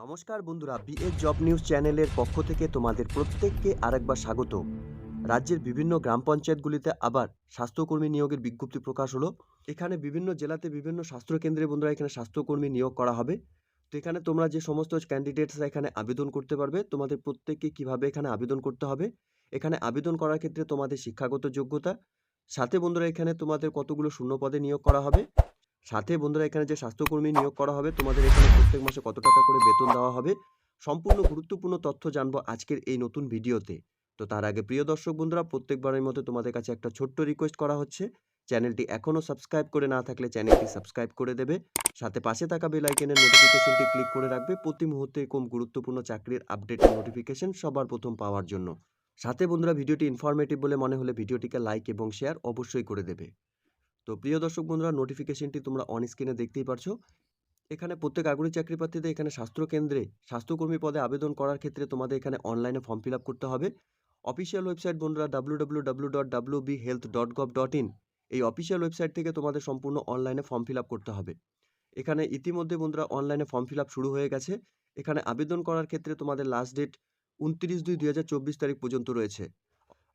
নমস্কার বন্ধুরা BS job news চ্যানেলের পক্ষ থেকে তোমাদের প্রত্যেককে আরেকবার স্বাগত। রাজ্যের বিভিন্ন গ্রাম পঞ্চায়েতগুলিতে আবার স্বাস্থ্যকর্মী নিয়োগের বিজ্ঞপ্তি প্রকাশ হলো। এখানে বিভিন্ন জেলাতে বিভিন্ন স্বাস্থ্যকেন্দ্রে বন্ধুরা এখানে স্বাস্থ্যকর্মী নিয়োগ করা হবে। তো এখানে তোমরা যে সমস্ত ক্যান্ডিডেটসরা এখানে আবেদন করতে পারবে, তোমাদের প্রত্যেককে কীভাবে এখানে আবেদন করতে হবে, এখানে আবেদন করার ক্ষেত্রে তোমাদের শিক্ষাগত যোগ্যতা, সাথে বন্ধুরা এখানে তোমাদের কতগুলো শূন্য পদে নিয়োগ করা হবে সাথে বন্ধুরা, এখানে যে স্বাস্থ্যকর্মী নিয়োগ করা হবে, তোমাদের এখানে প্রত্যেক মাসে কত টাকা করে বেতন দেওয়া হবে, সম্পূর্ণ গুরুত্বপূর্ণ তথ্য জানব আজকের এই নতুন ভিডিওতে। তো তার আগে প্রিয় দর্শক বন্ধুরা, প্রত্যেকবারের মতো তোমাদের কাছে একটা ছোট্ট রিকোয়েস্ট করা হচ্ছে। চ্যানেলটি এখনও সাবস্ক্রাইব করে না থাকলে চ্যানেলটি সাবস্ক্রাইব করে দেবে। সাথে পাশে থাকা বেল আইকনের নোটিফিকেশনটি ক্লিক করে রাখবে প্রতি মুহূর্তে এরকম গুরুত্বপূর্ণ চাকরির আপডেট নোটিফিকেশন সবার প্রথম পাওয়ার জন্য। সাথে বন্ধুরা, ভিডিওটি ইনফরমেটিভ বলে মনে হলে ভিডিওটিকে লাইক এবং শেয়ার অবশ্যই করে দেবে। তো প্রিয় দর্শক বন্ধুরা নোটিফিকেশনটি তোমরা অন স্ক্রিনে দেখতেই পারছ। এখানে প্রত্যেক আগ্রহী চাকরি প্রার্থীদের এখানে স্বাস্থ্য কেন্দ্রে স্বাস্থ্যকর্মী পদে আবেদন করার ক্ষেত্রে তোমাদের এখানে অনলাইনে ফর্ম ফিল করতে হবে। অফিসিয়াল ওয়েবসাইট বন্ধুরা W dot health dot dot in এই অফিসিয়াল ওয়েবসাইট থেকে তোমাদের সম্পূর্ণ অনলাইনে ফর্ম ফিল করতে হবে। এখানে ইতিমধ্যে বন্ধুরা অনলাইনে ফর্ম ফিল শুরু হয়ে গেছে। এখানে আবেদন করার ক্ষেত্রে তোমাদের লাস্ট ডেট উনত্রিশ দুই চব্বিশ তারিখ পর্যন্ত রয়েছে।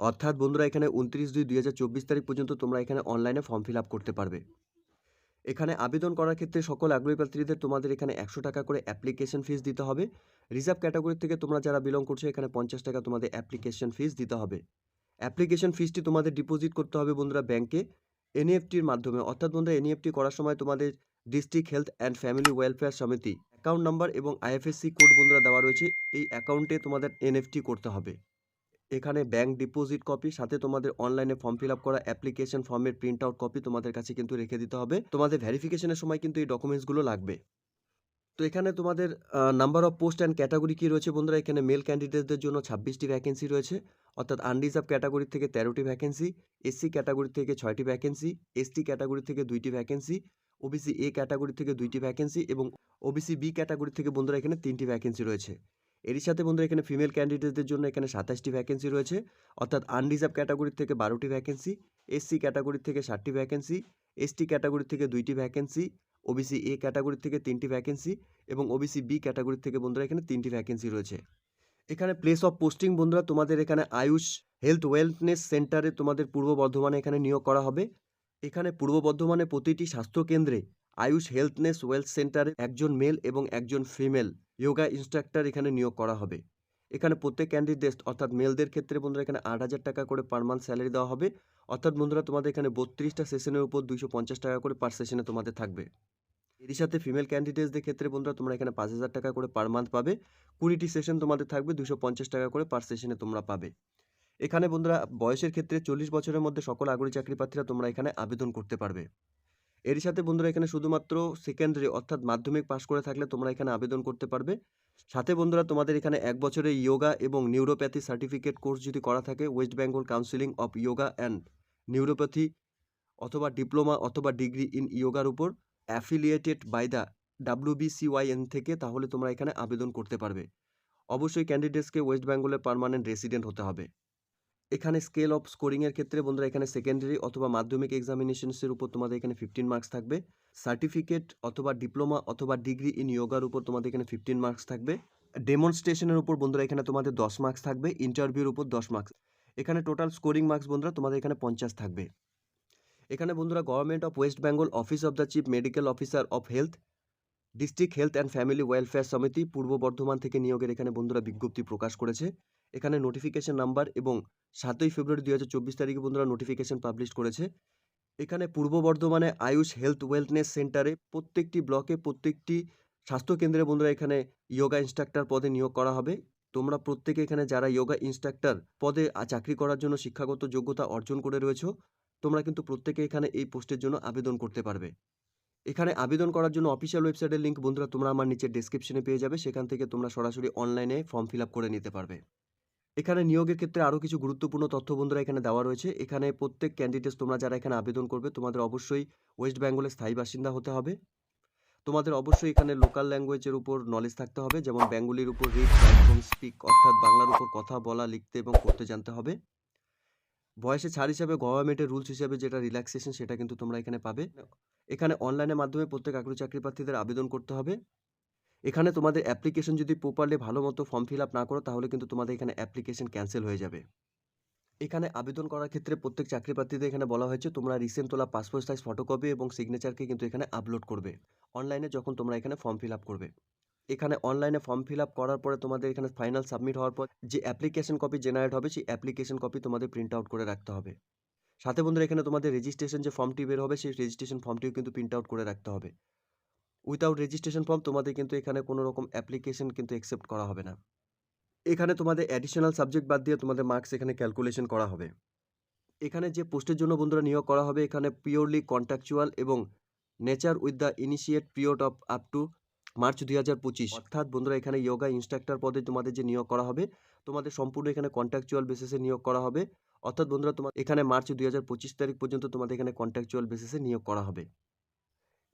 অর্থাৎ বন্ধুরা এখানে উনত্রিশ দুই দুই তারিখ পর্যন্ত তোমরা এখানে অনলাইনে ফর্ম ফিল করতে পারবে। এখানে আবেদন করার ক্ষেত্রে সকল আগ্রহী প্রার্থীদের তোমাদের এখানে একশো টাকা করে অ্যাপ্লিকেশন ফিস দিতে হবে। রিজার্ভ ক্যাটাগরি থেকে তোমরা যারা বিলং করছ, এখানে পঞ্চাশ টাকা তোমাদের অ্যাপ্লিকেশন ফিস দিতে হবে। অ্যাপ্লিকেশন ফিসটি তোমাদের ডিপোজিট করতে হবে বন্ধুরা ব্যাংকে এনইএফটির মাধ্যমে। অর্থাৎ বন্ধুরা এনইএফটি করার সময় তোমাদের district health and family welfare সমিতি অ্যাকাউন্ট নাম্বার এবং আইএফএসসি কোড বন্ধুরা দেওয়া রয়েছে। এই অ্যাকাউন্টে তোমাদের এনএফটি করতে হবে। এখানে ব্যাংক ডিপোজিট কপি সাথে তোমাদের অনলাইনে ফর্ম ফিল আপ করা অ্যাপ্লিকেশন ফর্মের প্রিন্ট আউট কপি তোমাদের কাছে কিন্তু রেখে দিতে হবে। তোমাদের ভেরিফিকেশনের সময় কিন্তু এই ডকুমেন্টসগুলো লাগবে। তো এখানে তোমাদের number of post and category কী রয়েছে বন্ধুরা? এখানে মেল ক্যান্ডিডেটদের জন্য ছাব্বিশটি ভ্যাকেন্সি রয়েছে। অর্থাৎ আনরিজার্ভ ক্যাটাগরি থেকে তেরোটি ভ্যাকেন্সি এসসি ক্যাটাগরি থেকে ছয়টি ভ্যাকেন্সি এসটি ক্যাটাগরি থেকে দুইটি ভ্যাকেন্সি ওবিসি এ ক্যাটাগরি থেকে দুইটি ভ্যাকেন্সি এবং ওবিসি বি ক্যাটাগরি থেকে বন্ধুরা এখানে তিনটি ভ্যাকেন্সি রয়েছে। এরই সাথে বন্ধুরা এখানে ফিমেল ক্যান্ডিডেটদের জন্য এখানে সাতাশটি ভ্যাকেন্সি রয়েছে। অর্থাৎ আনরিজার্ভ ক্যাটাগরি থেকে বারোটি ভ্যাকেন্সি এসসি ক্যাটাগরি থেকে ষাটটি ভ্যাকেন্সি এসটি ক্যাটাগরি থেকে দুইটি ভ্যাকেন্সি ওবিসি এ ক্যাটাগরি থেকে তিনটি ভ্যাকেন্সি এবং ওবিসি বি ক্যাটাগরি থেকে বন্ধুরা এখানে তিনটি ভ্যাকেন্সি রয়েছে। এখানে প্লেস অফ পোস্টিং বন্ধুরা তোমাদের এখানে আয়ুষ হেলথ ওয়েলনেস সেন্টারে তোমাদের পূর্ব বর্ধমানে এখানে নিয়োগ করা হবে। এখানে পূর্ব বর্ধমানে প্রতিটি স্বাস্থ্য কেন্দ্রে আয়ুষ হেলথনেস ওয়েলথ সেন্টারে একজন মেল এবং একজন ফিমেল যোগা ইনস্ট্রাক্টর এখানে নিয়োগ করা হবে। এখানে প্রত্যেক ক্যান্ডিডেট অর্থাৎ মেলদের ক্ষেত্রে বন্ধুরা এখানে আট হাজার টাকা করে পার মান্থ স্যালারি দেওয়া হবে। অর্থাৎ বন্ধুরা, তোমাদের এখানে বত্রিশটা সেশনের উপর দুইশো পঞ্চাশ টাকা করে পার সেশনে তোমাদের থাকবে। এরই সাথে ফিমেল ক্যান্ডিডেটসদের ক্ষেত্রে বন্ধুরা, তোমরা এখানে পাঁচ হাজার টাকা করে পার মান্থ পাবে। কুড়িটি সেশন তোমাদের থাকবে দুশো পঞ্চাশ টাকা করে পার সেশনে তোমরা পাবে। এখানে বন্ধুরা, বয়সের ক্ষেত্রে চল্লিশ বছরের মধ্যে সকল আগ্রহী চাকরি প্রার্থীরা তোমরা এখানে আবেদন করতে পারবে। এরই সাথে বন্ধুরা এখানে শুধুমাত্র সেকেন্ডারি অর্থাৎ মাধ্যমিক পাশ করে থাকলে তোমরা এখানে আবেদন করতে পারবে। সাথে বন্ধুরা তোমাদের এখানে এক বছরের ইয়োগা এবং নিউরোপ্যাথি সার্টিফিকেট কোর্স যদি করা থাকে West Bengal counselling of yoga and neuropathy অথবা ডিপ্লোমা অথবা ডিগ্রি ইন ইয়োগার উপর অ্যাফিলিয়েটেড বাই দ্য ডাব্লিউবিসিওয়াইএন থেকে তাহলে তোমরা এখানে আবেদন করতে পারবে। অবশ্যই ক্যান্ডিডেটসকে ওয়েস্ট বেঙ্গলের পারমানেন্ট রেসিডেন্ট হতে হবে। এখানে স্কেল অফ স্কোরিংয়ের ক্ষেত্রে বন্ধুরা এখানে সেকেন্ডারি অথবা মাধ্যমিক এক্সামিনেশনসের উপর তোমাদের এখানে ফিফটিন মার্কস থাকবে। সার্টিফিকেট অথবা ডিপ্লোমা অথবা ডিগ্রি ইন ইয়োগার উপর তোমাদের এখানে ফিফটিন মার্কস থাকবে। ডেমনস্ট্রেশনের উপর বন্ধুরা এখানে তোমাদের দশ মার্কস থাকবে। ইন্টারভিউর উপর দশ মার্কস এখানে টোটাল স্কোরিং মার্কস বন্ধুরা তোমাদের এখানে পঞ্চাশ থাকবে। এখানে বন্ধুরা government of West Bengal office of the chief medical officer of health district health and family welfare সমিতি পূর্ব বর্ধমান থেকে নিয়োগের এখানে বন্ধুরা বিজ্ঞপ্তি প্রকাশ করেছে। এখানে নোটিফিকেশন নাম্বার এবং সাতই ফেব্রুয়ারি দুই হাজার চব্বিশ তারিখে বন্ধুরা নোটিফিকেশন পাবলিশ করেছে। এখানে পূর্ব বর্ধমানে আয়ুষ হেলথ ওয়েলনেস সেন্টারে প্রত্যেকটি ব্লকে প্রত্যেকটি স্বাস্থ্যকেন্দ্রে বন্ধুরা এখানে যোগা ইনস্ট্রাক্টর পদে নিয়োগ করা হবে। তোমরা প্রত্যেকে এখানে যারা যোগা ইনস্ট্রাক্টর পদে চাকরি করার জন্য শিক্ষাগত যোগ্যতা অর্জন করে রয়েছো, তোমরা কিন্তু প্রত্যেকে এখানে এই পোস্টের জন্য আবেদন করতে পারবে। এখানে আবেদন করার জন্য অফিসিয়াল ওয়েবসাইটের লিঙ্ক বন্ধুরা তোমরা আমার নিচে ডেসক্রিপশনে পেয়ে যাবে। সেখান থেকে তোমরা সরাসরি অনলাইনে ফর্ম ফিল আপ করে নিতে পারবে। এখানে নিয়োগের ক্ষেত্রে আরও কিছু গুরুত্বপূর্ণ তথ্য বন্ধুরা এখানে দেওয়া রয়েছে। এখানে প্রত্যেক ক্যান্ডিডেটস তোমরা যারা এখানে আবেদন করবে, তোমাদের অবশ্যই ওয়েস্ট বেঙ্গলের স্থায়ী বাসিন্দা হতে হবে। তোমাদের অবশ্যই এখানে লোকাল ল্যাঙ্গুয়েজের উপর নলেজ থাকতে হবে, যেমন বেঙ্গলির উপর রিড এবং স্পিক অর্থাৎ বাংলার উপর কথা বলা, লিখতে এবং পড়তে জানতে হবে। বয়সে ছাড় হিসাবে গভর্নমেন্টের রুলস হিসাবে যেটা রিল্যাক্সেশন সেটা কিন্তু তোমরা এখানে পাবে। এখানে অনলাইনের মাধ্যমে প্রত্যেক আগ্রহী চাকরি প্রার্থীদের আবেদন করতে হবে। এখানে তোমাদের অ্যাপ্লিকেশন যদি প্রপারলি ভালো মতো ফর্ম ফিল আপ না করো, তাহলে কিন্তু তোমাদের এখানে অ্যাপ্লিকেশন ক্যান্সেল হয়ে যাবে। এখানে আবেদন করার ক্ষেত্রে প্রত্যেক চাকরি প্রার্থীদের এখানে বলা হয়েছে, তোমরা রিসেন্ট তোলা পাসপোর্ট সাইজ ফটোকপি এবং সিগনেচারকে কিন্তু এখানে আপলোড করবে। অনলাইনে যখন তোমরা এখানে ফর্ম ফিল আপ করবে। এখানে অনলাইনে ফর্ম ফিল আপ করার পরে তোমাদের এখানে ফাইনাল সাবমিট হওয়ার পর যে অ্যাপ্লিকেশন কপি জেনারেট হবে, সেই অ্যাপ্লিকেশন কপি তোমাদের প্রিন্ট আউট করে রাখতে হবে। সাথে বন্ধুরা, এখানে তোমাদের রেজিস্ট্রেশন যে ফর্মটি বের হবে, সেই রেজিস্ট্রেশন ফর্মটিও কিন্তু প্রিন্ট আউট করে রাখতে হবে। উইথাউট রেজিস্ট্রেশন ফর্ম তোমাদের কিন্তু এখানে কোনো রকম অ্যাপ্লিকেশন কিন্তু অ্যাকসেপ্ট করা হবে না। এখানে তোমাদের অ্যাডিশনাল সাবজেক্ট বাদ দিয়ে তোমাদের মার্কস এখানে ক্যালকুলেশন করা হবে। এখানে যে পোস্টের জন্য বন্ধুরা নিয়োগ করা হবে, এখানে পিওরলি কন্ট্রাকচুয়াল এবং nature with the initiate period of up to March দুই হাজার পঁচিশ। অর্থাৎ বন্ধুরা এখানে যোগা ইনস্ট্রাক্টর পদে তোমাদের যে নিয়োগ করা হবে, তোমাদের সম্পূর্ণ এখানে কন্ট্রাকচুয়াল বেসিসে নিয়োগ করা হবে। অর্থাৎ বন্ধুরা তোমার এখানে মার্চ দুই হাজার পঁচিশ তারিখ পর্যন্ত তোমাদের এখানে কন্ট্রাকচুয়াল বেসিসে নিয়োগ করা হবে।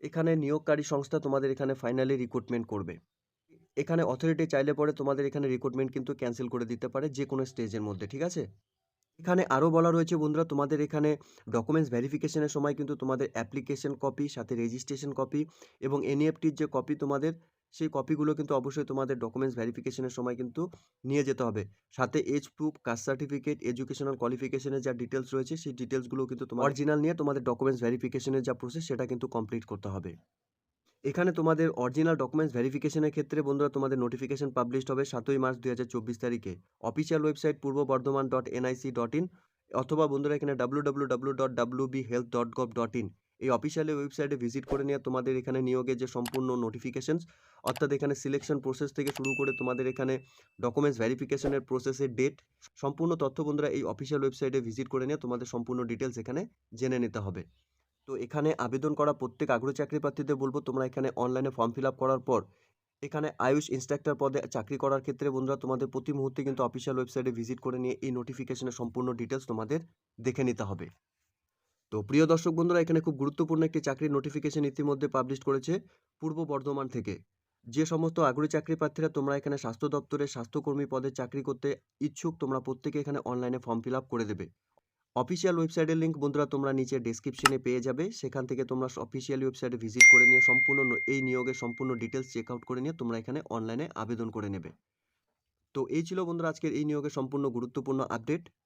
এখানে নিয়োগকারী সংস্থা তোমাদের এখানে ফাইনালি রিক্রুটমেন্ট করবে। এখানে অথরিটি চাইলে পরে তোমাদের এখানে রিক্রুটমেন্ট কিন্তু ক্যান্সেল করে দিতে পারে যে কোনো স্টেজের মধ্যে, ঠিক আছে? এখানে আরও বলা রয়েছে বন্ধুরা, তোমাদের এখানে ডকুমেন্টস ভেরিফিকেশনের সময় কিন্তু তোমাদের অ্যাপ্লিকেশন কপি সাথে রেজিস্ট্রেশন কপি এবং এনইএফটির যে কপি তোমাদের সেই কপিগুলো কিন্তু অবশ্যই তোমাদের ডকুমেন্টস ভেরিফিকেশনের সময় কিন্তু নিয়ে যেতে হবে। সাথে age proof caste certificate educational কোয়ালিফিকেশনের যা ডিটেলস রয়েছে, সেই ডিটেলসগুলো কিন্তু তোমার অরিজিনাল নিয়ে তোমাদের ডকুমেন্টস ভেরিফিকেশনের যা প্রসেস সেটা কিন্তু কমপ্লিট করতে হবে। এখানে তোমাদের অরিজিনাল ডকুমেন্টস ভেরিফিকেশনের ক্ষেত্রে বন্ধুরা তোমাদের নোটিফিকেশন পাবলিশড হবে সাতই মার্চ দুই হাজার চব্বিশ তারিখে। Official website Purba Bardhaman dot NIC dot in অথবা বন্ধুরা এখানে W W W dot W B health dot gov dot in এই অফিসিয়ালি ওয়েবসাইটে ভিজিট করে নিয়ে তোমাদের এখানে নিয়োগের যে সম্পূর্ণ নোটিফিকেশনস অর্থাৎ এখানে সিলেকশন প্রসেস থেকে শুরু করে তোমাদের এখানে ডকুমেন্টস ভেরিফিকেশনের প্রসেসের ডেট সম্পূর্ণ তথ্য বন্ধুরা এই অফিসিয়াল ওয়েবসাইটে ভিজিট করে নিয়ে তোমাদের সম্পূর্ণ ডিটেলস এখানে জেনে নিতে হবে। তো এখানে আবেদন করা প্রত্যেক আগ্রহী চাকরি প্রার্থীদের বলব, তোমরা এখানে অনলাইনে ফর্ম ফিল আপ করার পর, এখানে আয়ুষ ইনস্ট্রাক্টর পদে চাকরি করার ক্ষেত্রে বন্ধুরা তোমাদের প্রতি মুহূর্তে কিন্তু অফিসিয়াল ওয়েবসাইটে ভিজিট করে নিয়ে এই নোটিফিকেশনের সম্পূর্ণ ডিটেলস তোমাদের দেখে নিতে হবে। তো প্রিয় দর্শক বন্ধুরা, এখানে খুব গুরুত্বপূর্ণ একটি চাকরির নোটিফিকেশন ইতিমধ্যে পাবলিশ করেছে পূর্ব বর্ধমান থেকে। যে সমস্ত আগ্রহী চাকরি প্রার্থীরা তোমরা এখানে স্বাস্থ্য দপ্তরে স্বাস্থ্যকর্মী পদে চাকরি করতে ইচ্ছুক, তোমরা প্রত্যেকে এখানে অনলাইনে ফর্ম ফিল করে দেবে। অফিসিয়াল ওয়েবসাইটের লিঙ্ক বন্ধুরা, তোমরা নিচে ডেসক্রিপশনে পেয়ে যাবে। সেখান থেকে তোমরা অফিসিয়াল ওয়েবসাইটে ভিজিট করে নিয়ে সম্পূর্ণ এই নিয়োগের সম্পূর্ণ ডিটেলস চেক আউট করে নিয়ে তোমরা এখানে অনলাইনে আবেদন করে নেবে। তো এই ছিল বন্ধুরা, আজকের এই নিয়োগের সম্পূর্ণ গুরুত্বপূর্ণ আপডেট